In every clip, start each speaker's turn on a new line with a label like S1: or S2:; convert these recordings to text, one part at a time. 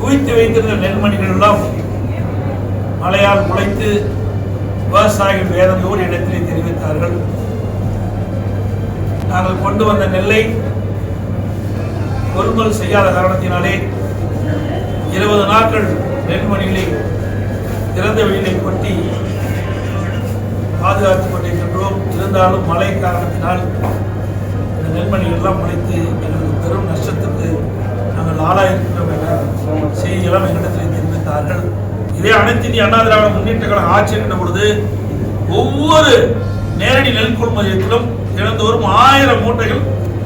S1: குவித்து வைத்திருந்த நெல்மணிகள் எல்லாம் மழையால் முளைத்து விவசாயிகள் வேதனையோடு இடத்திலே தெரிவித்தார்கள். நாங்கள் கொண்டு வந்த நெல்லை கொள்முதல் செய்யாத காரணத்தினாலே இருபது நாட்கள் நெல்மணிகளை திறந்த வெளியிலே கொட்டி பாதுகாத்துக் கொண்டிருக்கின்றோம் இருந்தாலும் மழை காரணத்தினால் இந்த நெல்மணிகள் எல்லாம் முளைத்து எங்களுக்கு பெரும் நஷ்டத்துக்கு நாங்கள் ஆளாயிருக்கிறோம். செய்திகளும் செய்தியெல்லாம் எங்களிடத்தில் தெரிவித்தார்கள் இதே அனைத்து இந்திய அண்ணா திராவிட முன்னேற்ற கழக ஆட்சி என்ற பொழுது ஒவ்வொரு நேரடி நெல் கொள்முதலத்திலும் தினந்தோறும் ஆயிரம் மூட்டைகள்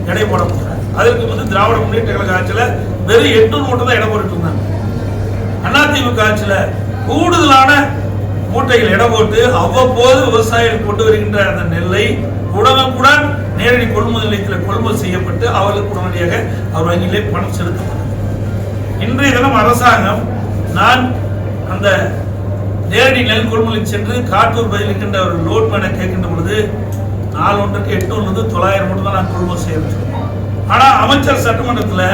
S1: எடை போடப்பட்டன. அதற்கு வந்து திராவிட முன்னேற்ற கழக ஆட்சியில் வெறும் எட்நூறு மூட்டை தான் இடம் போட்டு இருந்தாங்க. அதிமுக ஆட்சியில் கூடுதலான மூட்டைகள் இடம் போட்டு அவ்வப்போது விவசாயிகள் கொண்டு வருகின்ற அந்த நெல்லை உடனுக்குடன் நேரடி கொள்முதல் நிலையத்தில் கொள்முதல் செய்யப்பட்டு அவர்களுக்கு உடனடியாக அவர் வங்கியிலே பணம் செலுத்தப்படும் இன்றைய தினம் அரசாங்கம் நான் அந்த நேரடி நெல் கொள்முதலில் சென்று காட்டூர் பகுதியில் இருக்கின்ற ஒரு லோட்மேனை கேட்கின்ற பொழுது நாலு ஒன்றுக்கு எட்டு வந்து தொள்ளாயிரம் மூட்டை தான் நான் கொள்முதல் செய்யறோம் ஆனால் அமைச்சர் சட்டமன்றத்தில்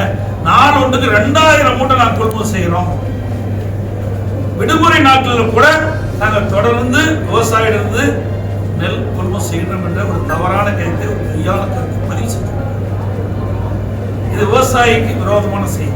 S1: நாலு ஒன்றுக்கு ரெண்டாயிரம் மூட்டை நான் கொள்முதல் செய்கிறோம் விடுமுறை நாட்களில் கூட நாங்கள் தொடர்ந்து விவசாயிலிருந்து நெல் கொள்முதல் செய்கிறோம் என்ற ஒரு தவறான கருத்தை ஒரு பொய்யான கருத்தை பதிவு செய்கிறோம் இது விவசாயிக்கு விரோதமான செய்தி.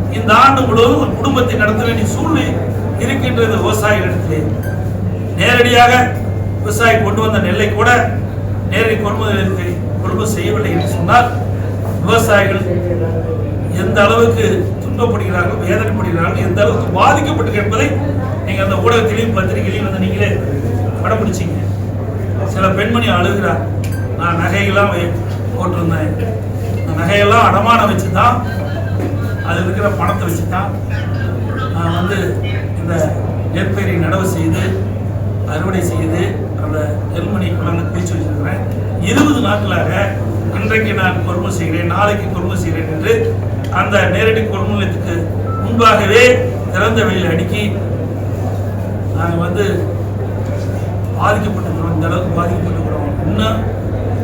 S1: இந்த ஆண்டு முழுவதும் ஒரு குடும்பத்தை நடத்த வேண்டிய சூழ்நிலை இருக்கின்றது விவசாயிகளிடத்திலே நேரடியாக விவசாயி கொண்டு வந்த நெல்லை கூட நேரடி கொள்முதலுக்கு கொள்முதல் செய்யவில்லை என்று சொன்னால் விவசாயிகள் எந்த அளவுக்கு துன்பப்படுகிறார்கள் வேதனைப்படுகிறார்கள் எந்த அளவுக்கு பாதிக்கப்பட்டு என்பதை நீங்கள் அந்த ஊடகத்திலையும் பத்திரிகையிலையும் வந்து நீங்களே படம்பிடிச்சிங்க சில பெண்மணி அழுகிறார் நான் நகையெல்லாம் வை- போட்டிருந்தேன். அந்த நகையெல்லாம் அடமானம் வச்சு தான் அதில் இருக்கிற பணத்தை வச்சு தான் நான் வந்து இந்த நெற்பயிரை நடவு செய்து அறுவடை செய்து அந்த நெல்மணி குழந்தை பிரித்து வச்சிருக்கிறேன். இருபது நாட்களாக இன்றைக்கு நான் கொள்முதல் செய்கிறேன் நாளைக்கு கொள்முதல் செய்கிறேன் என்று அந்த நேரடி கொள்முதலத்துக்கு முன்பாகவே திறந்த வெளியில் அடுக்கி நாங்கள் வந்து பாதிக்கப்பட்டிருக்கிறோம். இந்த அளவுக்கு பாதிக்கப்பட்டிருக்கிறோம். இன்னும்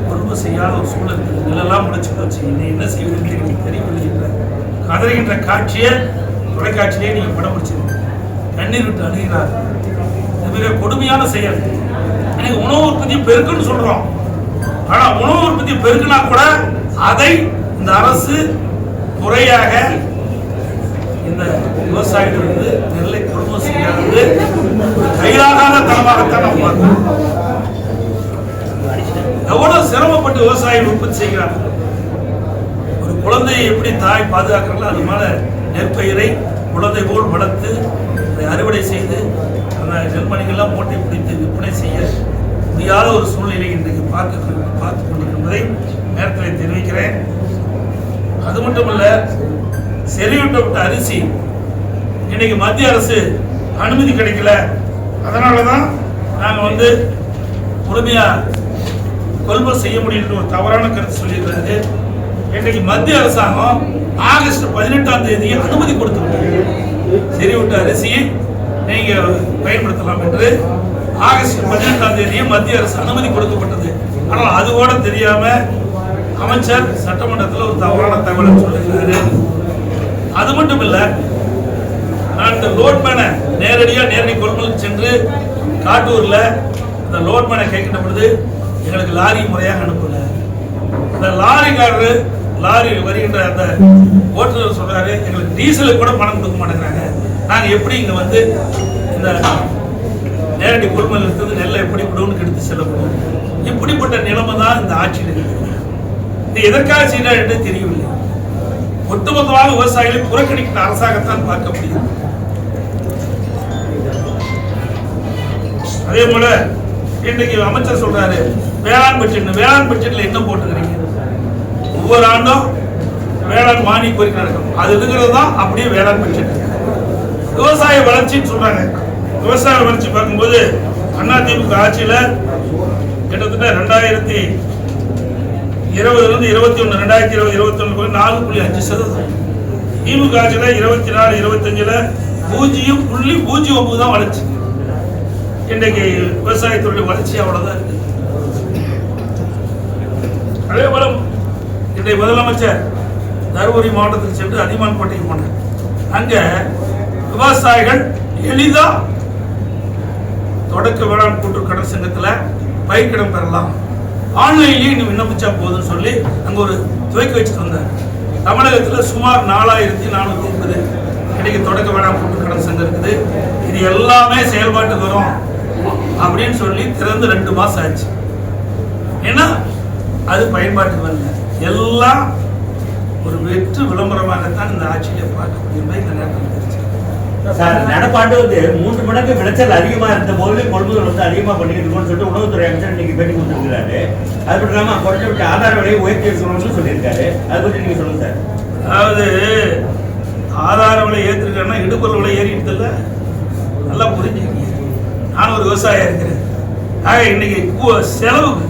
S1: கொள்முதல் செய்யாத ஒரு சூழல் இருக்குது நிலெல்லாம் முடிச்சு போச்சு இன்னும் என்ன செய்வதுன்னு எனக்கு தெரியவில்லை என்ற கதறுகின்ற காட்சியை தொலைக்காட்சியிலே நீங்கள் படம் பிடிச்சிருக்கீங்க கண்ணீர் விட்டு அணுகிறார். இது மிக கொடுமையான செயல். எனக்கு உணவு உற்பத்தி பெருக்குன்னு சொல்றோம். ஆனா உணவு உற்பத்தி பெருக்குனா கூட அதை இந்த அரசு முறையாக இந்த விவசாயிகளிருந்து நெல்லை குடும்பம் செய்யாது கையாகாத தரமாகத்தான் நம்ம பார்க்கிறோம். எவ்வளவு சிரமப்பட்டு விவசாயிகள் உற்பத்தி செய்கிறார்கள்? குழந்தையை எப்படி தாய் பாதுகாக்கிறாங்களோ அது மேலே நெற்பயிரை குழந்தை போல் வளர்த்து அதை அறுவடை செய்து அந்த நெல்மணிகள்லாம் மூட்டை பிடித்து விற்பனை செய்ய முடியாத ஒரு சூழ்நிலை இன்றைக்கு பார்க்க பார்த்து கொண்டிருப்பதை நேரத்தில் தெரிவிக்கிறேன். அது மட்டுமல்ல செறிவிட்டப்பட்ட அரிசி இன்னைக்கு மத்திய அரசு அனுமதி கிடைக்கல. அதனால தான் நாங்கள் வந்து முழுமையாக கொள்முதல் செய்ய முடியும்னு ஒரு தவறான கருத்து சொல்லியிருக்கிறது இன்னைக்கு மத்திய அரசாங்கம் ஆகஸ்ட் பதினெட்டாம் தேதி அனுமதி கொடுத்து சரி செறிவூட்ட அரிசியை நீங்க பயன்படுத்தலாம் என்று ஆகஸ்ட் பதினெட்டாம் தேதி மத்திய அரசு அனுமதி கொடுக்கப்பட்டது. ஆனால் அது கூட தெரியாம அமைச்சர் சட்டமன்றத்தில் ஒரு தவறான தகவலை சொல்லியிருக்காரு. அது மட்டும் இல்லை நான் இந்த லோட்மேனை நேரடியாக நேரடி கொள்முதல் சென்று காட்டூரில் இந்த லோட்மேனை கேட்கின்ற பொழுது எங்களுக்கு லாரி முறையாக அனுப்பல. இந்த லாரிக்காரரு லாரி வருகின்ற அந்த ஓட்டுநர் சொல்றாரு எங்களுக்கு டீசலுக்கு கூட பணம் கொடுக்க மாட்டேங்கிறாங்க. நாங்க எப்படி இங்க வந்து இந்த நேரடி கொள்முதல் இருக்கிறது நெல்லை எப்படி விடுவோம்னு எடுத்து செல்லப்படும்? இப்படிப்பட்ட நிலைமை தான் இந்த ஆட்சியில் இருக்குது. இது எதற்காக செய்யறார் என்று தெரியவில்லை. ஒட்டுமொத்தமாக விவசாயிகளை புறக்கணிக்கிற அரசாங்கத்தான் பார்க்க முடியும். அதே போல இன்றைக்கு அமைச்சர் சொல்றாரு வேளாண் பட்ஜெட் வேளாண் பட்ஜெட்ல என்ன போட்டுக்கிறீங்க? ஒவ்வொரு ஆண்டும் வேளாண் மானிய கோரிக்கை நடக்கும். அது இருக்கிறது தான் அப்படியே வேளாண் பட்ஜெட். விவசாய வளர்ச்சின்னு சொல்றாங்க. விவசாய வளர்ச்சி பார்க்கும்போது அதிமுக ஆட்சியில கிட்டத்தட்ட ரெண்டாயிரத்தி இருபதுலேருந்து இருபத்தி ஒன்று ரெண்டாயிரத்தி இருபது இருபத்தி ஒன்று நாலு புள்ளி அஞ்சு சதவீதம். திமுக ஆட்சியில இருபத்தி நாலு இருபத்தஞ்சில் பூஜ்ஜியம் புள்ளி பூஜ்ஜியம் ஒம்பது தான் வளர்ச்சி. இன்றைக்கு விவசாயத்துடைய வளர்ச்சி அவ்வளவுதான் இருக்குது அதே போல இன்றைய முதலமைச்சர் தருமபுரி மாவட்டத்தில் சென்று அதிமான்பட்டிக்கு போனார். அங்கே விவசாயிகள் எளிதாக தொடக்க வேளாண் கூட்டுறவு கடன் சங்கத்தில் பயிர்க்கடன் பெறலாம். ஆன்லைன்லேயே நீ விண்ணப்பிச்சா போதும்னு சொல்லி அங்கே ஒரு துவக்கி வச்சுட்டு வந்தார். தமிழகத்தில் சுமார் நாலாயிரத்தி நானூற்றி முப்பது இன்னைக்கு தொடக்க வேளாண் கூட்டுறவு கடன் சங்கம் இருக்குது. இது எல்லாமே செயல்பாட்டுக்கு வரும் அப்படின்னு சொல்லி திறந்து ரெண்டு மாதம் ஆச்சு. ஏன்னா அது பயன்பாட்டுக்கு வரல. எல்லாம் ஒரு வெற்று விளம்பரமாகத்தான் இந்த ஆட்சியிலே பார்க்க முடியும் இந்த நேரத்தில்
S2: சார் நடப்பாண்டு வந்து மூன்று மடங்கு விளைச்சல் அதிகமா இருந்த போது கொள்முதல் வந்து அதிகமா பண்ணிட்டு இருக்கோம்னு சொல்லிட்டு உணவுத்துறை அமைச்சர் இன்னைக்கு பேட்டி கொடுத்திருக்கிறாரு அது மட்டும் இல்லாம குறைஞ்சபட்ச ஆதார விலையை உயர்த்தி இருக்கணும்னு சொல்லியிருக்காரு. அதை பத்தி நீங்க சொல்லுங்க சார்.
S1: அதாவது ஆதார விலை ஏற்றிருக்கேன்னா இடுப்பல் விலை ஏறிட்டு இல்ல நல்லா புரிஞ்சுக்கங்க. நான் ஒரு விவசாயியா இருக்கிறேன். ஆக இன்னைக்கு செலவுக்கு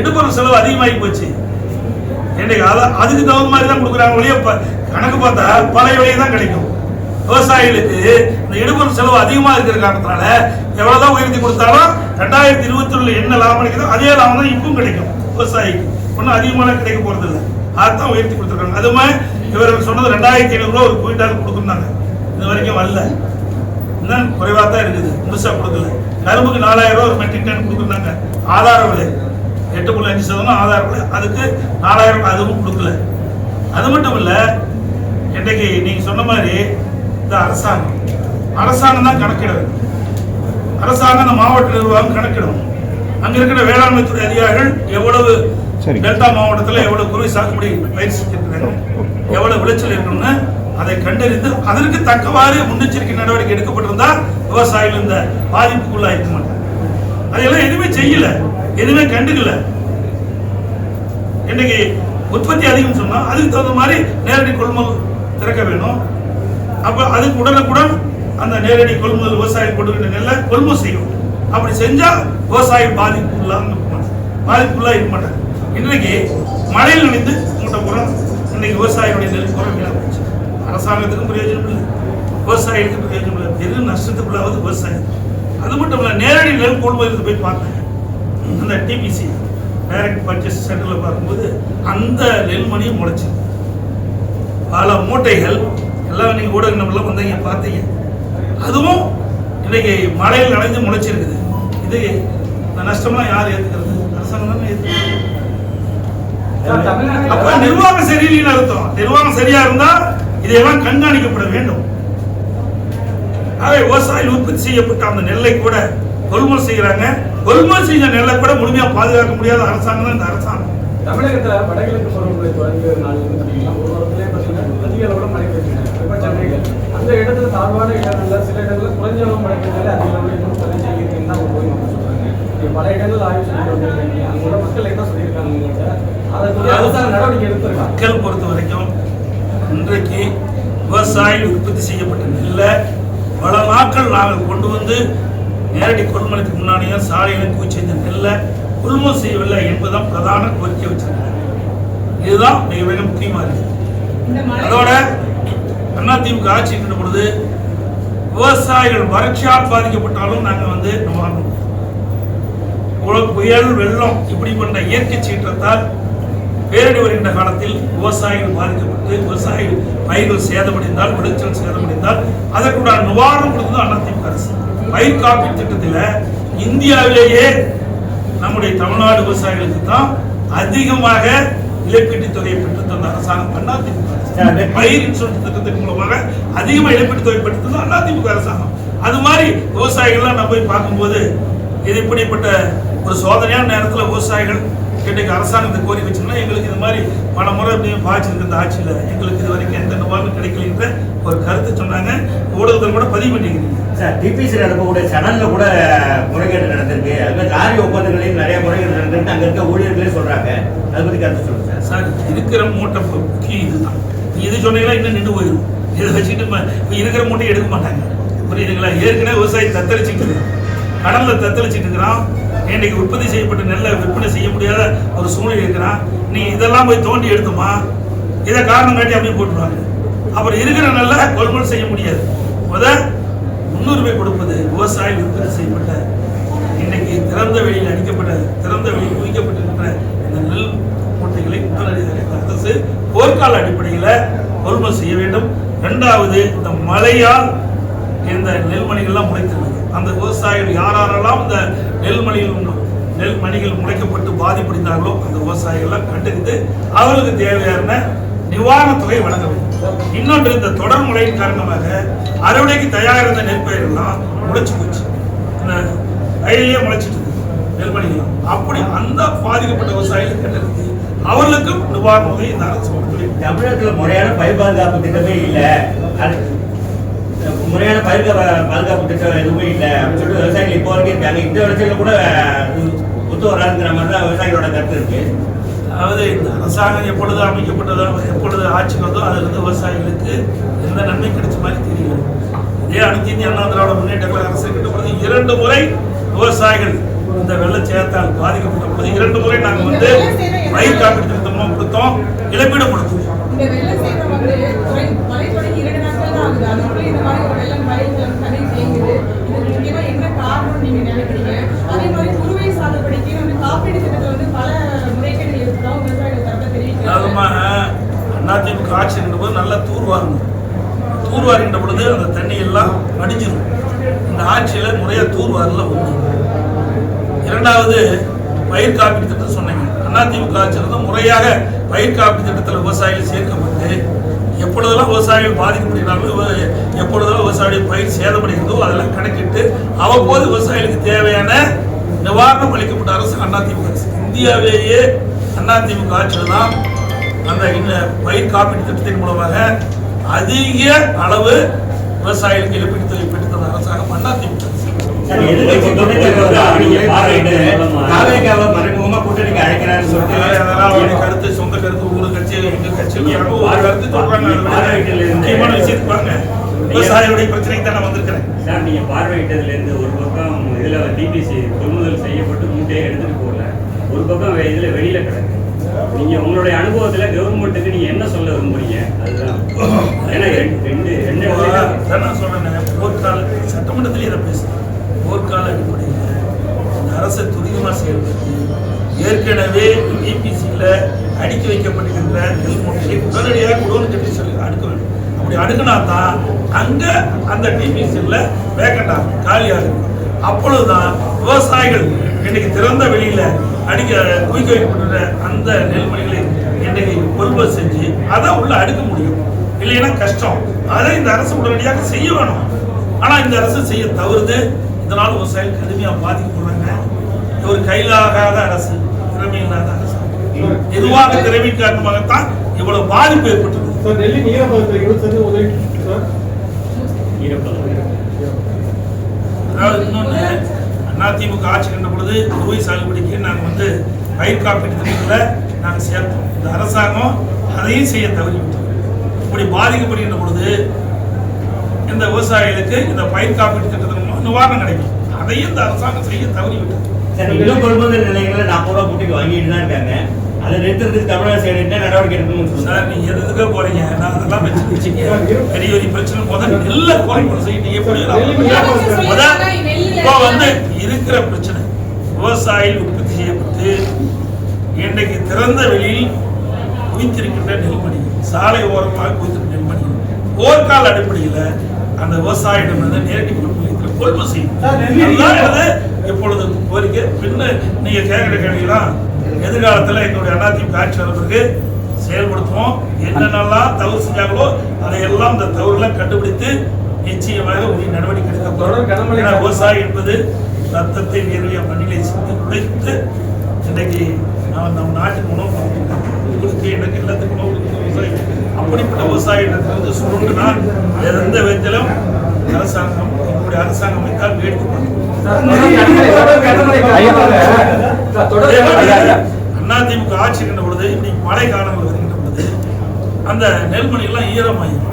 S1: இடுப்பல் செலவு அதிகமாகி போச்சு. இன்னைக்கு அதான் அதுக்கு தகுந்த மாதிரி தான் கொடுக்குறாங்க ஒழிய கணக்கு பார்த்தா பழைய வழியை தான் கிடைக்கும். விவசாயிகளுக்கு இந்த இடுபொருள் செலவு அதிகமாக இருக்கிற காரணத்தினால எவ்வளோதான் உயர்த்தி கொடுத்தாலும் ரெண்டாயிரத்தி இருபத்தி ஒண்ணுல என்ன லாபம் கிடைக்குதோ அதே லாபம் தான் இப்பவும் கிடைக்கும். விவசாயிக்கு. ஒன்றும் அதிகமான கிடைக்க போகிறது இல்லை அதுதான் உயர்த்தி கொடுத்துருக்காங்க. அது மாதிரி இவர்கள் சொன்னது ரெண்டாயிரத்தி ஐநூறுரூவா ஒரு குவிண்டால் கொடுக்குறாங்க இது வரைக்கும் வரல. இன்னும் குறைவாக தான் இருக்குது. முழுசாக கொடுக்கல. கரும்புக்கு நாலாயிரம் ரூபா ஒரு மெட்ரிக் டன் கொடுக்குறாங்க ஆதார விலை. எட்டு புள்ளி அஞ்சு சதவீதம் ஆதார அதுக்கு நாலாயிரம் அதுவும் கொடுக்கல. அது மட்டும் இல்ல இன்றைக்கு நீங்க சொன்ன மாதிரி இந்த அரசாங்கம் அரசாங்கம் தான் கணக்கிடும் அரசாங்கம் அந்த மாவட்ட நிர்வாகம் கணக்கிடும். அங்க இருக்கிற வேளாண்மை துறை அதிகாரிகள் எவ்வளவு. டெல்டா மாவட்டத்தில் எவ்வளவு குறுவை சாகுபடி செஞ்சிருக்கிறாங்க எவ்வளவு விளைச்சல் இருக்கணும்னு அதை கண்டறிந்து அதற்கு தக்கவாறு முன்னெச்சரிக்கை நடவடிக்கை எடுக்கப்பட்டிருந்தா விவசாயிகள் இந்த பாதிப்புக்குள்ளாக இருக்க மாட்டாங்க. அதெல்லாம் எதுவுமே செய்யல. எதுவுமே கண்டுக்கல. இன்னைக்கு உற்பத்தி அதிகம் சொன்னா அதுக்கு தகுந்த மாதிரி நேரடி கொள்முதல் திறக்க வேணும். அப்ப அதுக்கு உடனுக்குடன் அந்த நேரடி கொள்முதல் விவசாயம் கொடுக்கிற நெல்லை கொள்முதல் செய்யும். அப்படி செஞ்சா விவசாயி பாதிப்புள்ளாக பாதிப்புள்ளா இருக்க மாட்டாங்க. இன்றைக்கு மழையில் நினைந்து மூட்டை புறம். இன்னைக்கு விவசாயியுடைய நெல் குறை போச்சு. அரசாங்கத்துக்கும் பிரயோஜனம் இல்லை. விவசாயிகளுக்கும் பிரயோஜனம் இல்லை. தெரு நஷ்டத்துக்குள்ளாவது விவசாயம். அது மட்டும் இல்லை நேரடி நெல் கொள்முதலுக்கு போய் பார்த்தேன் அந்த டிபிசி டைரக்ட் பர்ச்சேஸ் சென்டரில் பார்க்கும்போது அந்த நெல்மணியும் முளைச்சு. பல மூட்டைகள் எல்லாம் நீங்கள் ஊடக நம்மளாம் வந்தீங்க பார்த்தீங்க. அதுவும் இன்னைக்கு மழையில் நனைஞ்சு முளைச்சிருக்குது. இது இந்த நஷ்டம்லாம் யார் ஏற்றுக்கிறது அரசாங்கம் தானே ஏற்றுக்கிறது அப்ப நிர்வாகம் சரியில்லைன்னு அர்த்தம். நிர்வாகம் சரியா இருந்தா இதையெல்லாம் கண்காணிக்கப்பட வேண்டும். ஆகவே விவசாயிகள் உற்பத்தி செய்யப்பட்ட அந்த நெல்லை கூட கொள்முதல் செய்யறாங்க. கொள்முதல் செஞ்ச நெல்லை கூட முழுமையா பாதுகாக்க முடியாத அரசாங்கம் தான் இந்த அரசாங்கம்.
S3: தமிழகத்துல வடகிழக்கு பருவமழை தொடங்கிய நாள்ல இருந்து பாத்தீங்கன்னா ஒரு வாரத்திலே பாத்தீங்கன்னா அதிக அளவுல மழை பெய்யுது சென்னையில. அந்த இடத்துல தாழ்வான இடங்கள்ல சில இடங்கள்ல குறைஞ்ச அளவு மழை பெய்தாலே அதிக அளவுல இன்னும் பதினஞ்சு இருக்குன்னு தான் ஒரு மக்கள் சொல்றாங்க. பல இடங்கள் ஆய்வு செஞ்சுட்டு வந்திருக்கீங்க அங்க உள்ள மக்கள் என்ன சொல்லியிருக்காங்க உங்கள்கிட்ட அதை அரசாங்க நடவடிக்கை எடுத்திருக்காங்க
S1: மக்கள் பொறுத்த வரைக்கும் இன்றைக்கு விவசாயிகள் உற்பத்தி செய்யப்பட்ட நெல்லை பல நாட்கள் நாங்கள் கொண்டு வந்து நேரடி கொள்முதலுக்கு முன்னாடியே சாலையில் குவிச்சு செஞ்ச நெல்லை கொள்முதல் செய்யவில்லை என்பதுதான் பிரதான கோரிக்கை வச்சிருக்காங்க இதுதான் மிக மிக முக்கியமா இருக்கு. அதோட அதிமுக ஆட்சி இருக்கின்ற பொழுது விவசாயிகள் வறட்சியால் பாதிக்கப்பட்டாலும் நாங்கள் வந்து உல- புயல் வெள்ளம் இப்படிப்பட்ட இயற்கை சீற்றத்தால் பேரடி வருகின்ற காலத்தில் விவசாயிகள் பாதிக்கப்பட்டு விவசாயிகள் பயிர்கள் சேதமடைந்தால் விளைச்சல் சேதமடைந்தால் அதற்குண்டான நிவாரணம் கொடுத்தது அதிமுக அரசு. பயிர் காப்பீட்டு திட்டத்தில் இந்தியாவிலேயே நம்முடைய தமிழ்நாடு விவசாயிகளுக்கு தான் அதிகமாக இழப்பீட்டுத் தொகையை பெற்று தந்த அரசாங்கம் அதிமுக அரசு பயிர் இன்சூரன்ஸ் திட்டத்தின் மூலமாக அதிகமாக இழப்பீட்டு தொகை பெற்று தந்தது அதிமுக அரசாங்கம். அது மாதிரி விவசாயிகள்லாம் நம்ம போய் பார்க்கும்போது இது இப்படிப்பட்ட ஒரு சோதனையான நேரத்தில் விவசாயிகள் இன்றைக்கு அரசாங்கத்தை கோரி வச்சோம்னா எங்களுக்கு இது மாதிரி பல முறை பாய்ச்சிருக்கு இந்த ஆட்சியில். எங்களுக்கு இது வரைக்கும் எந்த நிவாரணம் கிடைக்கலன்ற ஒரு கருத்து சொன்னாங்க. ஊடகத்தில் கூட பதிவு பண்ணிக்கிறீங்க.
S2: சார் டிபிசி நடக்கக்கூடிய சனல்ல கூட முறைகேடு நடந்திருக்கு. அது லாரி ஒப்பந்தங்களையும் நிறைய முறைகேடு நடந்திருக்கு. அங்கே இருக்க ஊழியர்களே சொல்றாங்க. அதை பற்றி கருத்து சொல்லுங்க சார்.
S1: சார் இருக்கிற மூட்டை முக்கியம் இதுதான். நீ இது சொன்னீங்கன்னா இன்னும் நின்று போயிடும் இதை வச்சுக்கிட்டு இருக்கிற மூட்டையை எடுக்க மாட்டாங்க. புரியுதுங்களா? ஏற்கனவே விவசாயி தத்தளிச்சுட்டு இருக்கிறான் கடல்ல தத்தளிச்சுட்டு இருக்கிறான். இன்னைக்கு உற்பத்தி செய்யப்பட்ட நெல்லை விற்பனை செய்ய முடியாத ஒரு சூழ்நிலை இருக்கிறான். நீ இதெல்லாம் போய் தோண்டி எடுத்துமா? இதை காரணம் காட்டி அப்படியே போட்டுருவாங்க. அப்புறம் இருக்கிற நெல்லை கொள்முதல் செய்ய முடியாது. முதல் முன்னுரிமை கொடுப்பது விவசாயம் உற்பத்தி செய்யப்பட்ட இன்னைக்கு திறந்த வெளியில் அடிக்கப்பட்ட திறந்த வெளியில் குவிக்கப்பட்டிருக்கின்ற இந்த நெல் மூட்டைகளை உடனடியாக அரசு போர்க்கால அடிப்படையில் கொள்முதல் செய்ய வேண்டும். ரெண்டாவது இந்த மழையால் இந்த நெல்மணிகள்லாம் முளைத்துள்ளது அந்த விவசாயிகள் யாரெல்லாம் இந்த நெல்மணிகள் நெல் மணிகள் முளைக்கப்பட்டு பாதிப்படைந்தார்களோ அந்த விவசாயிகள்லாம் கண்டறிந்து அவர்களுக்கு தேவையான நிவாரணத் தொகை வழங்க வேண்டும். இன்னொன்று இந்த தொடர் முறையின் காரணமாக அறுவடைக்கு தயாராக இருந்த நெற்பயிரெல்லாம் முளைச்சு போச்சு. இந்த முளைச்சிட்டு நெல்மணிகளும் அப்படி அந்த பாதிக்கப்பட்ட விவசாயிகளுக்கு கண்டறிந்து அவர்களுக்கும் நிவாரண உதவி இந்த அரசு தமிழகத்தில்
S2: தமிழகத்துல முறையான பயிர் பாதுகாப்பு திட்டமே இல்ல. முறையான பயிர் பாதுகாப்பு திட்டம் எதுவுமே இல்லை. அப்படின்னு சொல்லிட்டு விவசாயிகள் இப்போ வரைக்கும் இருக்காங்க. இந்த இடத்துல கூட ஒத்து வராதுங்கிற மாதிரி தான் விவசாயிகளோட கருத்து இருக்கு.
S1: அதாவது இந்த அரசாங்கம் எப்பொழுது அமைக்கப்பட்டதோ எப்பொழுது ஆட்சிக்கு வந்தோ அதிலிருந்து விவசாயிகளுக்கு எந்த நன்மை கிடைச்ச மாதிரி தெரியல இதே அனைத்து அண்ணா திராவிட முன்னேற்ற கழக அரசு கிட்ட பொழுது இரண்டு முறை விவசாயிகள் இந்த வெள்ளச்சேதத்தால் பாதிக்கப்பட்ட பொழுது இரண்டு முறை நாங்கள் வந்து பயிர் காப்பீடு திட்டமும் கொடுத்தோம் இழப்பீடும் கொடுத்தோம்.
S4: அதே மாதிரி குறுவை சாகுபடிக்கு வந்து காப்பீடு திட்டத்துல வந்து பல முறைகேடுகள்
S1: அதிமுக ஆட்சி இருந்த போது நல்லா தூர்வாருங்க. தூர்வாரின்ற பொழுது அந்த தண்ணி எல்லாம் அடிஞ்சிடும் இந்த ஆட்சியில் முறையாக தூர்வாரில் ஒன்று இரண்டாவது பயிர் காப்பீடு திட்டம் சொன்னீங்க. அதிமுக ஆட்சியில் வந்து முறையாக பயிர் காப்பீடு திட்டத்தில் விவசாயிகள் சேர்க்கப்பட்டு எப்பொழுதெல்லாம் விவசாயிகள் பாதிக்கப்படுகிறார்களோ எப்பொழுதெல்லாம் விவசாயிகள் பயிர் சேதமடைகிறதோ அதெல்லாம் கணக்கிட்டு அவ்வப்போது விவசாயிகளுக்கு தேவையான நிவாரணம் அளிக்கப்பட்ட அரசு அதிமுக அரசு. இந்தியாவிலேயே அதிமுக ஆட்சியில் தான் அந்த பயிர் காப்பீட்டு திட்டத்தின் மூலமாக அதிக அளவு விவசாயிகளுக்கு இழப்பீட்டு தொகை பெற்றுத்தந்த அரசாங்கம்
S2: பாராட்டு காவேரிக்காவை மறைமுகமா கூட்டணிக்கு சொல்லிட்டு
S1: கருத்து சொந்த கருத்து உங்க கட்சி எங்க கட்சி யாரோ ஒரு கருத்து சொல்றாங்க. அது விட முக்கியமான விஷயத்துக்கு பாருங்க. விவசாயிகளுடைய பிரச்சனைக்கு தான் நான் வந்திருக்கிறேன்.
S5: சார் நீங்க பார்வையிட்டதுல இருந்து ஒரு பக்கம் இதுல டிபிசி கொள்முதல் செய்யப்பட்டு மூட்டையை எடுத்துட்டு போகல. ஒரு பக்கம் இதுல வெளியில கிடக்கு. நீங்க உங்களுடைய அனுபவத்துல கவர்மெண்ட்டுக்கு நீங்க என்ன சொல்ல விரும்புறீங்க? அதுதான். ஏன்னா ரெண்டு
S1: நான் சொல்றேன் போர்க்கால சட்டமன்றத்திலே இதை பேசுறேன் போர்க்கால அடிப்படையில் இந்த அரசை துரிதமாக செயல்படுத்தி ஏற்கனவே இபிசியில் அடுக்கி வைக்கப்பட்டிருக்கின்ற நெல் மூட்டையை உடனடியாக குடோன் கட்டி சொல்லி அடுக்க வேண்டும். அப்படி அடுக்கினா தான் அங்கே அந்த டிபிசியில் வேக்கண்ட் ஆகும் காலியாகும். அப்பொழுதுதான் விவசாயிகள் இன்னைக்கு திறந்த வெளியில அடிக்க குவிக்க வைக்கப்பட்ட அந்த நெல்மணிகளை இன்னைக்கு கொள்முதல் செஞ்சு அதை உள்ள அடுக்க முடியும். இல்லைன்னா கஷ்டம். அதை இந்த அரசு உடனடியாக செய்ய வேணும். ஆனா இந்த அரசு செய்ய தவறுது. இதனால் விவசாயிகள் கடுமையாக பாதிக்கப்படுறாங்க. ஒரு கையிலாகாத அரசு திறமை இல்லாத அரசு. இதுவாக திறமை காரணமாகத்தான் இவ்வளவு பாதிப்பு ஏற்பட்டது.
S3: சார் டெல்லி நீரப்பதத்தில் இருபத்தஞ்சு உதவி சார்?
S1: அதாவது இன்னொன்று அதிமுக ஆட்சி கண்ட பொழுது குறுவை சாகுபடிக்கு நாங்கள் வந்து பயிர் காப்பீட்டு திட்டத்தில் நாங்கள் சேர்த்தோம். இந்த அரசாங்கம் அதையும் செய்ய தவறிவிட்டோம் இப்படி பாதிக்கப்படுகின்ற பொழுது இந்த விவசாயிகளுக்கு இந்த பயிர் காப்பீட்டு திட்டத்தின் மூலம் நிவாரணம் கிடைக்கும். அதையும் இந்த அரசாங்கம் செய்ய தவறிவிட்டது
S2: சார் இன்னும் கொள்முதல் நிலையங்களை நாற்பது ரூபா மூட்டைக்கு வாங்கிட்டு தான் இருக்காங்க. அதை நிறுத்துறதுக்கு தமிழக அரசு என்ன நடவடிக்கை எடுக்கணும்னு சொல்லுங்க.
S1: சார் நீங்க எதுக்கு போறீங்க? நான் அதெல்லாம் வச்சு பெரிய பெரிய பிரச்சனை போத நெல்ல கொள்முதல் செய்யிட்டு எப்படி முத இப்போ வந்து இருக்கிற பிரச்சனை. விவசாயிகள் உற்பத்தி செய்யப்பட்டு இன்றைக்கு திறந்த வெளியில் குவித்திருக்கின்ற நெல்மணி சாலை ஓரமாக குவித்திருக்கிற நெல்மணி. போர்க்கால அடிப்படையில் அந்த விவசாயிடம் வந்து நேரடி கொள்முதல் கொள்முதல் செய்யும் இப்பொழுது கோரிக்கை. பின்ன நீங்க கேட்கிற கேள்விலாம் எதிர்காலத்தில் எங்களுடைய அதிமுக ஆட்சி வந்த பிறகு செயல்படுத்துவோம். என்னென்னலாம் தவறு செஞ்சாங்களோ அதையெல்லாம் இந்த தவறுலாம் கண்டுபிடித்து நிச்சயமாக உரிய நடவடிக்கை
S3: தொடர் கனமழை
S1: எடுக்கப்படும் ஏன்னா விவசாயி என்பது ரத்தத்தை வேர்வையா மண்ணிலே சிந்து உழைத்து இன்றைக்கு நாம் நம் நாட்டுக்கு உணவு. உங்களுக்கு எனக்கு எல்லாத்துக்கும் உணவு கொடுக்கிற விவசாயி அப்படிப்பட்ட விவசாயிடத்தில் வந்து சுருண்டுனா எந்த விதத்திலும் அரசாங்கம் எங்களுடைய அரசாங்கம் வைத்தால் வேடிக்கை அதிமுக ஆட்சி இருக்கின்ற பொழுது இன்னைக்கு மழை காலங்கள் வருகின்ற பொழுது அந்த நெல்மணி எல்லாம் ஈரமாயிரும்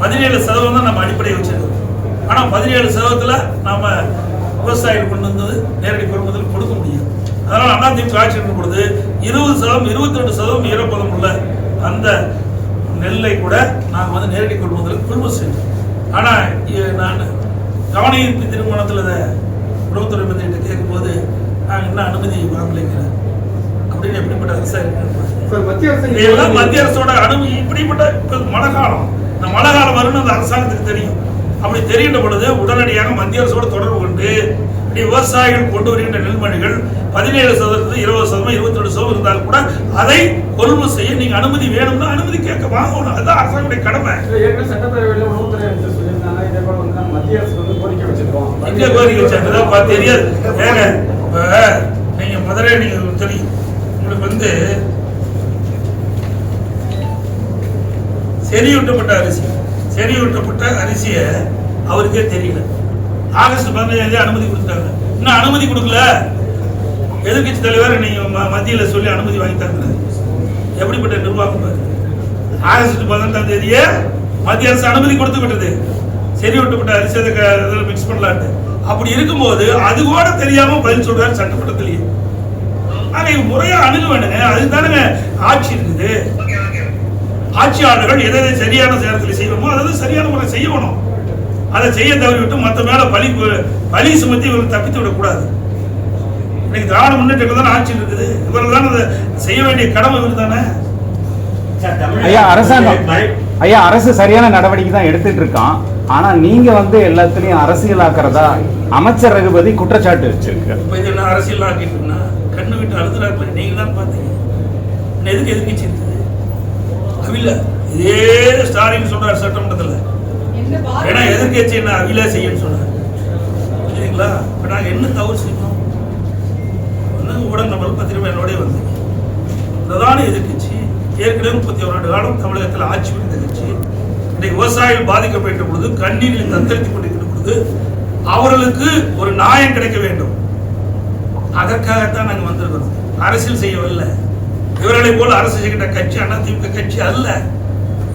S1: பதினேழு சதவீதம் தான் நம்ம அடிப்படை வச்சிருக்கோம். ஆனா பதினேழு சதவீதத்துல நாம விவசாயிகள் கொண்டு வந்தது நேரடி கொள்முதல் கொடுக்க முடியும். அதனால அதிமுக ஆட்சி இருக்கும் பொழுது இருபது சதவீதம் இருபத்தி ரெண்டு சதவீதம் ஈரப்பதம் உள்ள அந்த நெல்லை கூட நாங்கள் வந்து நேரடி கொள்முதல் கொள்முதல் செஞ்சோம் ஆனா இ- நான் கவன ஈர்ப்பு திருமணத்தில் இதை உணவுத்துறை மந்திரிட்ட கேட்கும்போது நாங்கள் இன்னும் அனுமதி வாங்கலைங்கிறேன் அப்படின்னு எப்படிப்பட்ட அரசா இருக்கு
S3: மத்திய அரசு
S1: மத்திய அரசோட அனுமதி இப்படிப்பட்ட இப்ப மழை காலம் இந்த மழை காலம் வரும்னு அந்த அரசாங்கத்துக்கு தெரியும். அப்படி தெரிகின்ற பொழுது உடனடியாக மத்திய அரசோட தொடர்பு கொண்டு விவசாயிகள் கொண்டு வருகின்ற நெல்மணிகள் பதினேழு சதவீதம் இருபது சதவீதம் இருபத்தி ரெண்டு சதவீதம் இருந்தால் கூட அதை கொள்முதல் செய்ய நீங்க அனுமதி வேணும்னா அனுமதி கேட்க வாங்கணும். அதுதான் அரசாங்கத்துடைய கடமை.
S3: சட்டப்பேரவையில் உணவுத்துறை அமைச்சர் சொல்லியிருந்தாங்க. இதே போல வந்து மத்திய அரசுக்கு வந்து கோரிக்கை வச்சிருக்கோம்.
S1: எங்க கோரிக்கை வச்சாங்க? பார்த்து தெரியாது. ஏங்க நீங்க மதுரை நீங்க தெரியும். உங்களுக்கு வந்து செறியூட்டப்பட்ட அரிசி. செறியூட்டப்பட்ட அரிசியை அவருக்கே தெரியல. ஆகஸ்ட் பதினஞ்சாம் அனுமதி கொடுத்துட்டாங்க இன்னும் அனுமதி கொடுக்கல. எதிர்கட்சி தலைவர் நீங்கள் ம- சொல்லி அனுமதி வாங்கி தரல எப்படிப்பட்ட நிர்வாகம் பாரு. ஆகஸ்ட் பதினெட்டாம் தேதியே மத்திய அரசு அனுமதி கொடுத்து விட்டது செறியூட்டப்பட்ட அரிசி அதை க- இதில் மிக்ஸ் பண்ணலான்ட்டு. அப்படி இருக்கும்போது அது கூட தெரியாம பதில் சொல்றாரு சட்டமன்றத்திலேயே. ஆனா முறையாக முறையா அணுக வேண்டுங்க. அதுதானுங்க ஆட்சி இருக்குது. ஆட்சியாளர்கள் எதை எதை சரியான நேரத்தில் செய்யணுமோ அதை சரியான முறை செய்யணும். அதை செய்ய தவறிவிட்டு மற்ற மேல பலி பலி சுமத்தி இவர்கள் தப்பித்து விடக்கூடாது. இன்னைக்கு திராவிட முன்னேற்ற தான் ஆட்சியில் இருக்குது. இவர்கள் தான் அதை செய்ய வேண்டிய கடமை இவர் தானே
S6: ஐயா அரசாங்கம். ஐயா அரசு சரியான நடவடிக்கை தான் எடுத்துட்டு இருக்கான். ஆனா நீங்க வந்து எல்லாத்துலயும் அரசியலாக்குறதா அமைச்சர் ரகுபதி குற்றச்சாட்டு வச்சிருக்கு
S1: இப்போ இது என்ன அரசியல் ஆக்கிட்டுனா கண்ணு விட்டு அழுதுறாருல. நீங்க தான் பார்த்தீங்க. இன்னும் எதுக்கு எதிர்க்கட்சி இருக்குது? அவில இதே ஸ்டாலின் சொல்றார் சட்டமன்றத்தில். ஏன்னா
S4: எதிர்கட்சி
S1: எதிர்க்கட்சி என்ன அவில செய்யன்னு சொன்னார். சரிங்களா இப்போ நாங்கள் என்ன தவறு செய்யணும்? ஒன்று ஊடக நபர் பத்திரிகை என்னோடய வந்து. பிரதான எதிர்க்கட்சி ஏற்கனவே முப்பத்தி ஒரு ஆண்டு காலம் தமிழகத்தில் ஆட்சி புரிந்த கட்சி இன்றைக்கு விவசாயிகள் பாதிக்கப்பட்ட பொழுது கண்ணீரில் தத்தளித்துக் கொண்டிருக்கிற பொழுது அவர்களுக்கு ஒரு நியாயம் கிடைக்க வேண்டும். அதற்காகத்தான் நாங்கள் வந்திருக்கிறோம். அரசியல் செய்யவில்லை. இவர்களை போல அரசு செய்கின்ற கட்சி அதிமுக கட்சி அல்ல.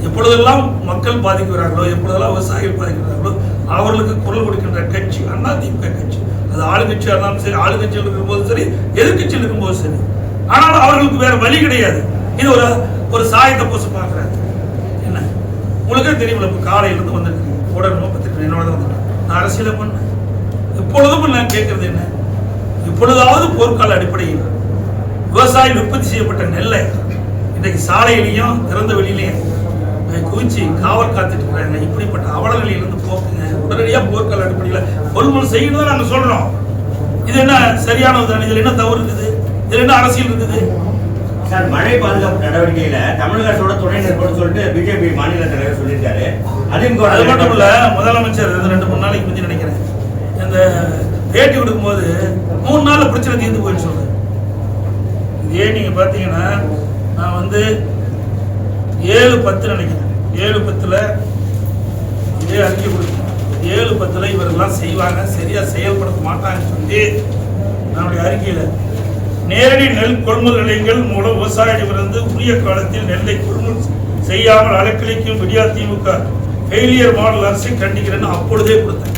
S1: எப்பொழுதெல்லாம் மக்கள் பாதிக்கிறார்களோ எப்பொழுதெல்லாம் விவசாயிகள் பாதிக்கிறார்களோ அவர்களுக்கு குரல் கொடுக்கின்ற கட்சி அதிமுக கட்சி. அது ஆளுங்கட்சியாக இருந்தாலும் சரி ஆளுங்கட்சியில் இருக்கும்போது சரி எதிர்கட்சியில் இருக்கும்போது சரி. ஆனால் அவர்களுக்கு வேற வழி கிடையாது. இது ஒரு ஒரு சாயத்தை பூச பார்க்குறாரு. என்ன? உங்களுக்கே தெரியுமில்ல இப்போ காலையிலேருந்து வந்துருக்கீங்க உடனே பத்திரிக்கை என்னோட தான் வந்துருக்கேன் நான் அரசியலை பண்ணேன். இப்பொழுதும் நான் கேட்கறது என்ன? இப்பொழுதாவது போர்க்கால அடிப்படையில் விவசாயம் உற்பத்தி செய்யப்பட்ட நெல்லை இன்றைக்கு சாலையிலையும் திறந்த வெளியிலையும் குவிச்சு காவல் காத்துட்டு இருக்காங்க இப்படிப்பட்ட அவல நிலையிலிருந்து போக்குங்க. உடனடியாக போர்க்கால அடிப்படையில் கொள்முதல் செய்யணும் நாங்கள் சொல்றோம். இது என்ன சரியானது தானே? இதில் என்ன தவறு இருக்குது? இதில் என்ன அரசியல் இருக்குது?
S2: சார் மழை பாதுகாப்பு நடவடிக்கையில தமிழக அரசோட துணை நிற்போம்னு சொல்லிட்டு பிஜேபி மாநில தலைவர் சொல்லியிருக்காரு. அதிமுக
S1: அது மட்டும் இல்ல முதலமைச்சர் ரெண்டு மூணு நாளைக்கு முந்தி நினைக்கிறேன். இந்த பேட்டி கொடுக்கும்போது மூணு நாள்ல பிரச்சனை தீர்ந்து போயின்னு சொல்றேன் ஏன் நீங்கள் பார்த்தீங்கன்னா நான் வந்து ஏழு பத்து நினைக்கிறேன். ஏழு பத்தில் இதே அறிக்கை கொடுத்தேன். ஏழு பத்தில் இவரெல்லாம் செய்வாங்க சரியாக செயல்படுத்த மாட்டாங்கன்னு சொல்லி நம்முடைய அறிக்கையில். நேரடி நெல் கொள்முதல் நிலையங்கள் மூலம் விவசாயிகளிடமிருந்து உரிய காலத்தில் நெல்லை கொள்முதல் செய்யாமல் அலக்களிக்கும் விடியா திமுக ஃபெயிலியர் மாடல் அரசை கண்டிக்கிறேன்னு அப்பொழுதே கொடுத்தேன்.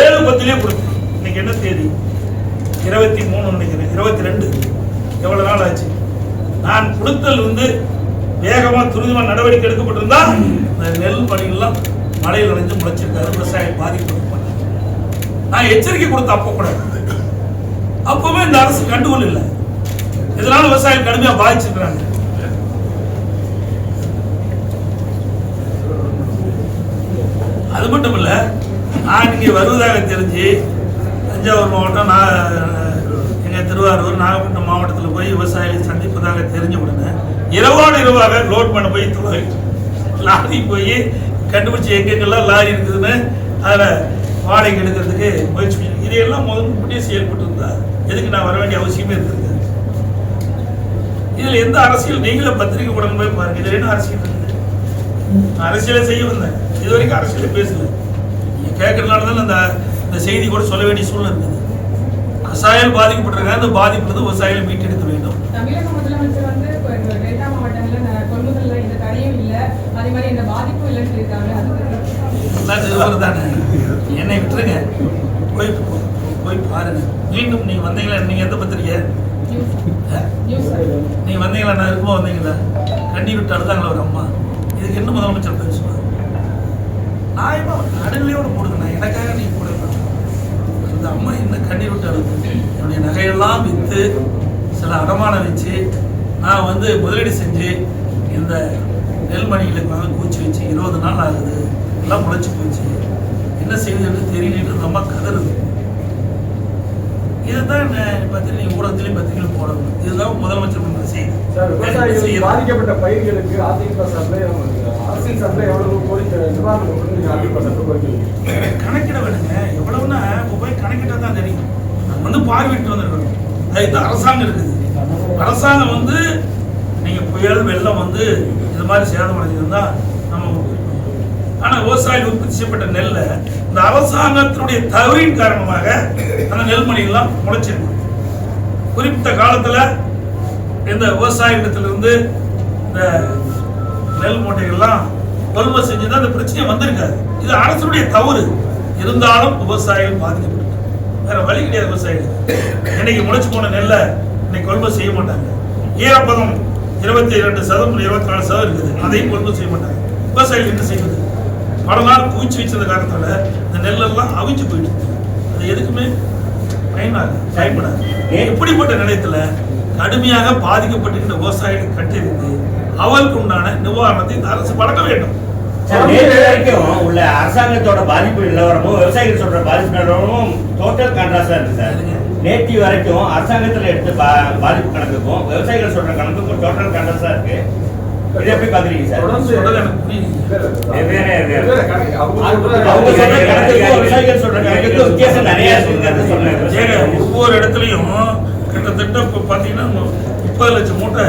S1: ஏழு பத்திலே கொடுத்தேன். இன்னைக்கு என்ன தேதி? இருபத்தி மூணு நினைக்கிறேன். இருபத்தி ரெண்டு. எவ்வளவு நாள் ஆச்சு? நான் கொடுத்தல் வந்து வேகமா துரிதமா நடவடிக்கை எடுக்கப்பட்டிருந்தா இந்த நெல் பணிகள்லாம் மழையில் நனைஞ்சு முளைச்சிருக்காரு விவசாயம் பாதிப்பு நான் எச்சரிக்கை கொடுத்த அப்போ கூட. அப்பவுமே இந்த அரசு கண்டுகொள்ள இல்லை இதனால விவசாயம் கடுமையா பாதிச்சிருக்கிறாங்க. அது மட்டும் இல்ல நான் இங்கே வருவதாக தெரிஞ்சு தஞ்சாவூர் மாவட்டம் நான் எங்க திருவாரூர் நாகப்பட்டினம் மாவட்டத்தில் போய் விவசாயிகளை சந்திப்பதாக தெரிஞ்ச உடனே இரவோடு இரவாக லோட் பண்ண போய் தொலை லாரி போய் கண்டுபிடிச்சி எங்கெங்கெல்லாம் லாரி இருக்குதுன்னு அதை வாடகை எடுக்கிறதுக்கு முயற்சி பண்ணி இதையெல்லாம் முதல் முன்னே செயல்பட்டு இருந்தா எதுக்கு நான் வர வேண்டிய அவசியமே இருந்திருக்கு இதில் எந்த அரசியல் நீங்களே பத்திரிகை உடனே போய் பாருங்க. இதில் என்ன அரசியல் இருக்குது? நான் அரசியலை செய்ய வந்தேன். இது வரைக்கும் அரசியலை பேசல. நீங்கள் கேட்கறதுனால தான் அந்த இந்த செய்தி கூட சொல்ல வேண்டிய சூழ்நிலை இருந்தது. விவசாயிகள் பாதிக்கப்பட்டிருக்காங்க. அந்த பாதிப்பு விவசாயிகள் மீட்டெடுக்க வேண்டும்
S4: தமிழக முதலமைச்சர் வந்து இப்போ இந்த டெல்டா மாவட்டங்கள்ல ந- கொள்முதல்ல இந்த தடையும் இல்ல அதே மாதிரி இந்த பாதிப்பும் இல்லைன்னு சொல்லியிருக்காங்க அதுக்கு
S1: எல்லாம் நிறுவனம் தானே என்னை விட்டுருங்க. போய் போய் பாருங்க. மீண்டும் நீங்கள் வந்தீங்களா? நீங்க எந்த பத்திரிக்கை? ஆ? நீ வந்தீங்களா? நான் இருக்கும்போது வந்தீங்களா? கண்ணி விட்டு அழுதாங்களா ஒரு அம்மா? இதுக்கு என்ன முதலமைச்சர் பேசுவார் நாயமா நடுநிலையோடு போடுங்க நான் எனக்காக நீ போட அந்த அம்மா என்ன கண்ணீர் விட்டு அழுது? என்னுடைய நகையெல்லாம் விற்று சில அடமானம் வச்சு நான் வந்து முதலீடு செஞ்சு இந்த நெல்மணிகளுக்கு வந்து கூச்சி வச்சு இருபது நாள் ஆகுது. எல்லாம் முளைச்சி போச்சு. என்ன செய்யுதுன்னு தெரியலன்னு அம்மா கதறுது. இதுதான் பார்த்தீங்கன்னா நீங்கள் ஊடகத்திலையும் பத்திரிகையிலும் போடணும். இதுதான் முதலமைச்சர் பண்ற செய்தி?
S3: பாதிக்கப்பட்ட பயிர்களுக்கு அதிமுக சார்பில் அரசின் சார்பில் எவ்வளவு கோரிக்கை?
S1: கணக்கிட வேணுங்க. எவ்வளவுன்னா போய் கணக்கிட்டா தான் தெரியும். நம்ம வந்து பார்வையிட்டு வந்துருக்கணும். அதுக்கு அரசாங்கம் இருக்குது. அரசாங்கம் வந்து நீங்க புயல் வெள்ளம் வந்து இது மாதிரி சேதம் அடைஞ்சிருந்தா நம்ம ஆனா விவசாயிகள் உற்பத்தி செய்யப்பட்ட நெல்லை இந்த அரசாங்கத்தினுடைய தவறின் காரணமாக அந்த நெல்மணிகள்லாம் முளைச்சிருக்கு குறிப்பிட்ட காலத்துல இந்த விவசாயிடத்திலிருந்து இந்த நெல் மூட்டைகள்லாம் கொள்முதல் செஞ்சுதான் இந்த பிரச்சனை வந்திருக்காது. இது அரசுடைய தவறு. இருந்தாலும் விவசாயிகள் பாதிக்கப்பட்டு. வேற வழி கிடையாது விவசாயிகள் இன்னைக்கு முளைச்சு போன நெல்லை இன்னைக்கு கொள்முதல் செய்ய மாட்டாங்க. ஈரப்பதம் இருபத்தி இரண்டு சதம் இருபத்தி நாலு சதம் இருக்குது. அதையும் கொள்முதல் செய்ய மாட்டாங்க. விவசாயிகள் என்ன செய்வது பல நாள் குவிச்சு வச்சிருந்த காரணத்தால இந்த நெல்லெல்லாம் அவிச்சு போயிட்டு அது எதுக்குமே பயனாக பயன்படாது. இப்படிப்பட்ட நிலையத்துல கடுமையாக பாதிக்கப்பட்டிருக்கிற விவசாயிகளை கட்டிருந்து அவருக்கு உண்டான நிவாரணத்தை இந்த அரசு வழங்க வேண்டும்.
S2: வரைக்கும் உள்ள அரசாங்கத்தோட பாதிப்பு நிலவரமும் விவசாயிகள் சொல்ற பாதிப்பு நிலவரமும் டோட்டல் கான்ட்ராஸ்டா இருக்கு சார். நேற்று வரைக்கும் அரசாங்கத்துல எடுத்த பா- பாதிப்பு கணக்குக்கும் விவசாயிகள் சொல்ற கணக்குக்கும் டோட்டல் கான்ட்ராஸ்டா இருக்கு. இதை எப்படி பாக்குறீங்க சார்? விவசாயிகள் சொல்ற கணக்குக்கும் வித்தியாசம் நிறைய இருக்குங்கிறத சொன்னேன்
S1: ஒவ்வொரு இடத்துலையும் கிட்டத்தட்ட இப்போ பார்த்தீங்கன்னா முப்பது லட்சம் மூட்டை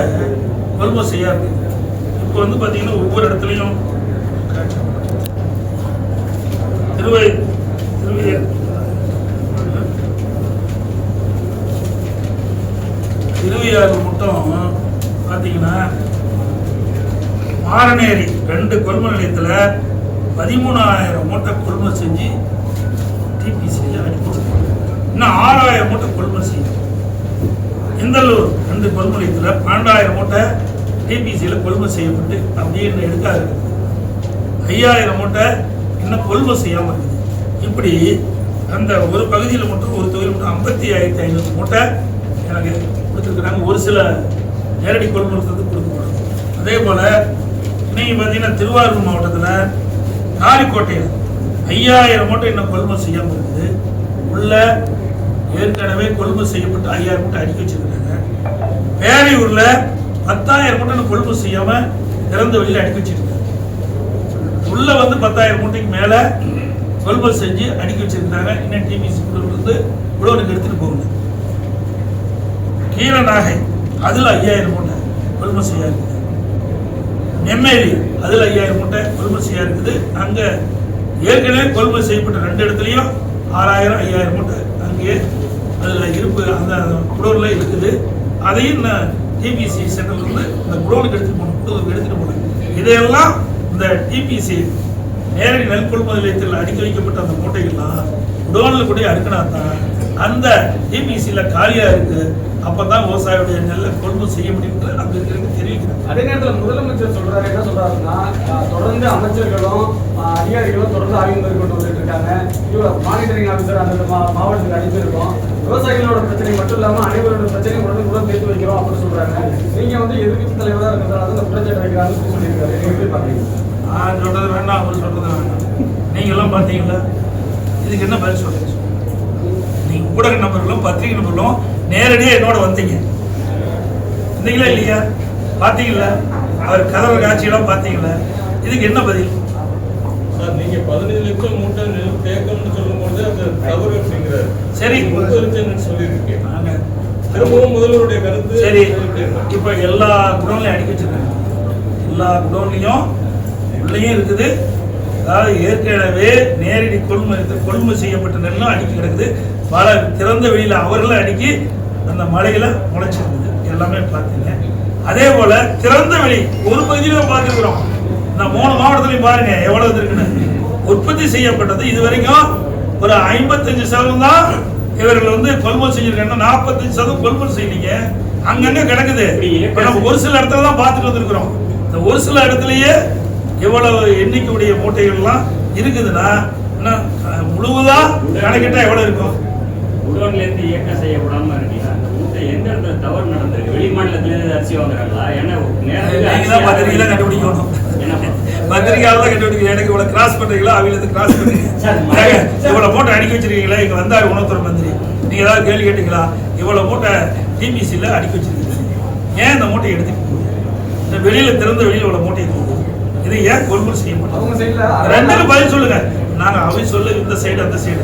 S1: கொள்முதல் செய்யா இருக்கு இப்போ வந்து பார்த்தீங்கன்னா ஒவ்வொரு இடத்துலையும் திருவை திருவை திருவையாறு மட்டும் பார்த்தீங்கன்னா மாரநேரி ரெண்டு கொள்முதல் நிலையத்தில் பதிமூணாயிரம் மூட்டை கொள்முதல் செஞ்சு டிபிசியில் அனுப்பி இன்னும் ஆறாயிரம் மூட்டை கொள்முதல் செய்யும் இந்தலூர் ரெண்டு கொள்முதல் நிலையத்தில் பன்னெண்டாயிரம் மூட்டை டிபிசியில் கொள்முதல் செய்யப்பட்டு அப்படியே இன்னும் எடுக்காது. இருக்குது ஐயாயிரம் மூட்டை இன்னும் கொள்முதல் செய்யாமல் இருக்குது. இப்படி அந்த ஒரு பகுதியில் மட்டும் ஒரு தொகுதியில் மட்டும் ஐம்பத்தி ஆயிரத்தி ஐநூறு மூட்டை எனக்கு கொடுத்துருக்குறாங்க. ஒரு சில நேரடி கொள்முதல் கொடுக்கப்படும் அதே போல் இன்னைக்கு பார்த்தீங்கன்னா திருவாரூர் மாவட்டத்தில் காரிக்கோட்டையில் ஐயாயிரம் மூட்டை இன்னும் கொள்முதல் செய்யாமல் இருக்குது. உள்ள ஏற்கனவே கொள்முதல் செய்யப்பட்டு ஐயாயிரம் மூட்டை அடுக்கி வச்சிருக்காங்க பேரையூரில் பத்தாயிரம் மூட்டை இன்னும் கொள்முதல் செய்யாம திறந்த வெளியில் அடுக்கி வச்சிருக்காங்க. உள்ள வந்து பத்தாயிரம் மூட்டைக்கு மேல கொள்முதல் செஞ்சு அடுக்கி வச்சிருக்காங்க இன்னும் டிபிசி குழுவிலிருந்து உழவனுக்கு எடுத்துட்டு போகணும். கீழ நாகை அதில் ஐயாயிரம் மூட்டை கொள்முதல் செய்யா இருக்குது. நெம்மேலி அதில் ஐயாயிரம் மூட்டை கொள்முதல் செய்யா இருக்குது. அங்கே ஏற்கனவே கொள்முதல் செய்யப்பட்ட ரெண்டு இடத்துலையும் ஆறாயிரம் ஐயாயிரம் மூட்டை அங்கேயே அதில் இருப்பு அந்த குடோரில் இருக்குது. அதையும் டிபிசி சென்டர்ல இருந்து இந்த குடோனுக்கு எடுத்துகிட்டு போகணும் எடுத்துகிட்டு எடுத்துட்டு இதையெல்லாம் இந்த டிபிசி நேரடி நெல் கொள்முதல் நிலையத்தில் அடுக்கி வைக்கப்பட்ட அந்த மூட்டைகள்லாம் குடோனில் கூட அடுக்கினா தான் அந்த டிபிசியில் காலியாக இருக்குது அப்பதான் விவசாயியுடைய நெல்லை கொள்முதல் செய்ய முடியும் அங்க இருக்கிறவங்க தெரிவிக்கிறாங்க.
S3: அதே நேரத்துல முதலமைச்சர் சொல்றாரு என்ன சொல்றாருன்னா தொடர்ந்து அமைச்சர்களும் அதிகாரிகளும் தொடர்ந்து ஆய்வு மேற்கொண்டு வந்துட்டு இருக்காங்க. இவ்வளவு மானிட்டரிங் ஆஃபீஸர் அந்த மாவட்டத்துக்கு அனுப்பியிருக்கோம். விவசாயிகளோட பிரச்சனை மட்டும் இல்லாம அனைவரோட பிரச்சனையும் உடனே கூட பேசி வைக்கிறோம் அப்படின்னு சொல்றாங்க. நீங்க வந்து எதிர்க்கட்சி தலைவரா இருக்கிறதால அந்த குற்றச்சாட்டு வைக்கிறாங்கன்னு சொல்லியிருக்காரு. நீங்க எப்படி பாக்குறீங்க?
S1: நான் சொல்றது வேண்டாம் அவர் சொல்றது வேண்டாம். நீங்க எல்லாம் பாத்தீங்களா? இதுக்கு என்ன பதில் சொல்றீங்க? ஊடக நபர்களும் பத்திரிகை நபர்களும் நேரடியா என்னோட வந்தீங்க. வந்தீங்களா இல்லையா? பாத்தீங்களா அவர் கதவு காட்சியெல்லாம் பாத்தீங்களா இதுக்கு என்ன பதில்?
S7: சார் நீங்க பதினஞ்சு லட்சம் மூட்டை நெல் தேக்கம்னு சொல்லும்போது அது தவறு அப்படிங்கிறாரு.
S1: சரி.
S7: முப்பது லட்சம் சொல்லியிருக்கேன் திரும்பவும் முதல்வருடைய கருத்து
S1: சரி. இப்ப எல்லா குடோன்லையும் அடிக்க வச்சிருக்காங்க. எல்லா குடோன்லையும் உள்ளேயும் இருக்குது. அதாவது ஏற்கனவே நேரடி கொள்முதல் கொள்முதல் செய்யப்பட்ட நெல்லும் அடுக்கி கிடக்குது. பல திறந்த வெளியில அவர்களும் அடுக்கி அந்த மலையில முளைச்சிருக்குது எல்லாமே பார்த்தீங்க. அதே போல திறந்த வெளி ஒரு பகுதியில பார்த்துக்கிறோம் இந்த மூணு மாவட்டத்திலையும் பாருங்க எவ்வளவு இருக்குன்னு. உற்பத்தி செய்யப்பட்டது இது வரைக்கும் ஒரு ஐம்பத்தஞ்சு சதவீதம் தான் இவர்கள் வந்து கொள்முதல் செஞ்சிருக்காங்க. நாற்பத்தஞ்சு சதவீதம் கொள்முதல் செய்யலீங்க. அங்கங்க கிடக்குது. இப்ப நம்ம ஒரு சில இடத்துல தான் பார்த்துட்டு வந்திருக்கிறோம். இந்த ஒரு சில இடத்துலயே எவ்வளவு எண்ணிக்கையுடைய மூட்டைகள்லாம் இருக்குதுன்னா முழுவதா கணக்கிட்டா எவ்வளவு இருக்கும்?
S5: குடோன்ல இருந்து இயக்கம் செய்யப்படாம இருக்கீங்களா? அந்த மூட்டை எந்த இடத்துல தவறு நடந்திருக்கு வெளி மாநிலத்துல இருந்து அரிசி வாங்குறாங்களா? ஏன்னா
S1: தான் பத்திரிகையில கண்டுபிடிக்கணும்.
S5: என்ன
S1: பத்திரிகையால தான் கண்டுபிடிக்கணும். எனக்கு இவ்வளவு கிராஸ் பண்றீங்களா? அவில கிராஸ் இவ்வளவு மூட்டை அடுக்கி வச்சிருக்கீங்களா? இங்க வந்தாரு உணவுத்துறை மந்திரி. நீங்க ஏதாவது கேள்வி கேட்டீங்களா? இவ்வளவு மூட்டை டிபிசில அடுக்கி வச்சிருக்கீங்க. ஏன் இந்த மூட்டையை எடுத்துட்டு போகுது? இந்த வெளியில திறந்த வெளியில இவ்வளவு மூட்டையை போகுது? இது ஏன் கொள்முதல் செய்ய மாட்டோம்
S3: அவங்க சைடுல
S1: ரெண்டுக்கும் பதில் சொல்லுங்க. நாங்க அவை சொல்லு இந்த சைடு அந்த சைடு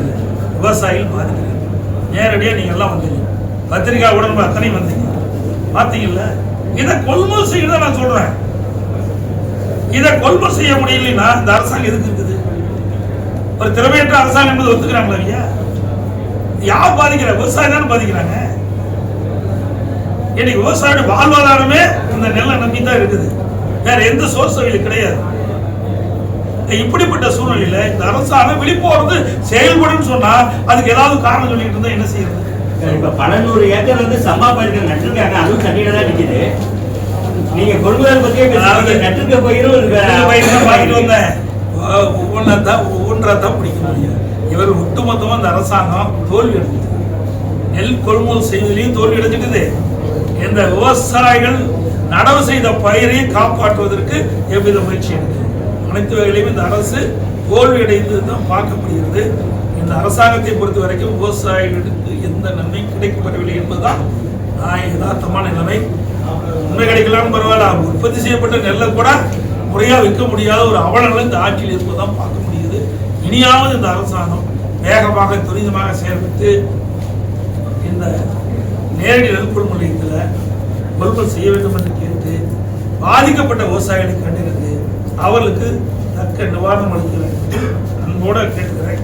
S1: விவசாயிகள் பாதிக்கிறாங்க நேரடியாக நீங்க எல்லாம் வந்தீங்க. பத்திரிகா உடம்பு அத்தனையும் வந்தீங்க. பார்த்தீங்கல்ல இதை கொள்முதல் செய்யறத நான் சொல்றேன். இதை கொள்முதல் செய்ய முடியலன்னா இந்த அரசாங்கம் எதுக்கு இருக்குது? ஒரு திறமையற்ற அரசாங்கம் என்பது ஒத்துக்கிறாங்களா ஐயா யார் பாதிக்கிற? விவசாயம் தானே பாதிக்கிறாங்க. இன்னைக்கு விவசாயம் வாழ்வாதாரமே இந்த நெல்லை நம்பி தான் இருக்குது. வேற எந்த சோர்ஸ் கிடையாது. இப்படிப்பட்ட சூழ்நிலையில இந்த அரசாங்கம் விழிப்போறது செயல்படும் சொன்னா அதுக்கு ஏதாவது காரணம் சொல்லிட்டு இருந்தா என்ன செய்யறது?
S2: இப்ப பல நூறு ஏக்கர் வந்து சம்பா பயிர்கள் நட்டிருக்காங்க. அதுவும் தண்ணியில தான் நிக்குது. நீங்க கொள்முதல் பத்தியே நட்டிருக்க பயிரும்
S1: இந்த பயிர் தான் வாங்கிட்டு வந்தேன். ஒவ்வொன்றா தான் ஒவ்வொன்றா தான் பிடிக்க முடியும் இவர் ஒட்டுமொத்தமா இந்த அரசாங்கம் தோல்வி அடைஞ்சது. நெல் கொள்முதல் செய்வதிலையும் தோல்வி அடைஞ்சிட்டது இந்த விவசாயிகள் நடவு செய்த பயிரை காப்பாற்றுவதற்கு எவ்வித முயற்சி எடுக்குது அனைத்து வகையிலையும் இந்த அரசு தோல்வி அடைந்து தான் பார்க்கப்படுகிறது. இந்த அரசாங்கத்தை பொறுத்த வரைக்கும் விவசாயிகளுக்கு எந்த நன்மை கிடைக்கப்படவில்லை என்பதுதான் நான் யதார்த்தமான நிலைமை. உண்மை கிடைக்கலாம் பரவாயில்ல உற்பத்தி செய்யப்பட்ட நெல்லை கூட முறையாக விற்க முடியாத ஒரு அவலங்கள் இந்த ஆட்சியில் இருப்பதான் பார்க்க முடியுது. இனியாவது இந்த அரசாங்கம் வேகமாக துரிதமாக செயல்பட்டு இந்த நேரடி நெல் நிலையத்தில் கொள்முதல் செய்ய வேண்டும் என்று கேட்டு பாதிக்கப்பட்ட விவசாயிகளை கண்டறிந்து அவர்களுக்கு தக்க நிவாரணம் அளிக்க வேண்டும் அன்போடு கேட்கிறேன்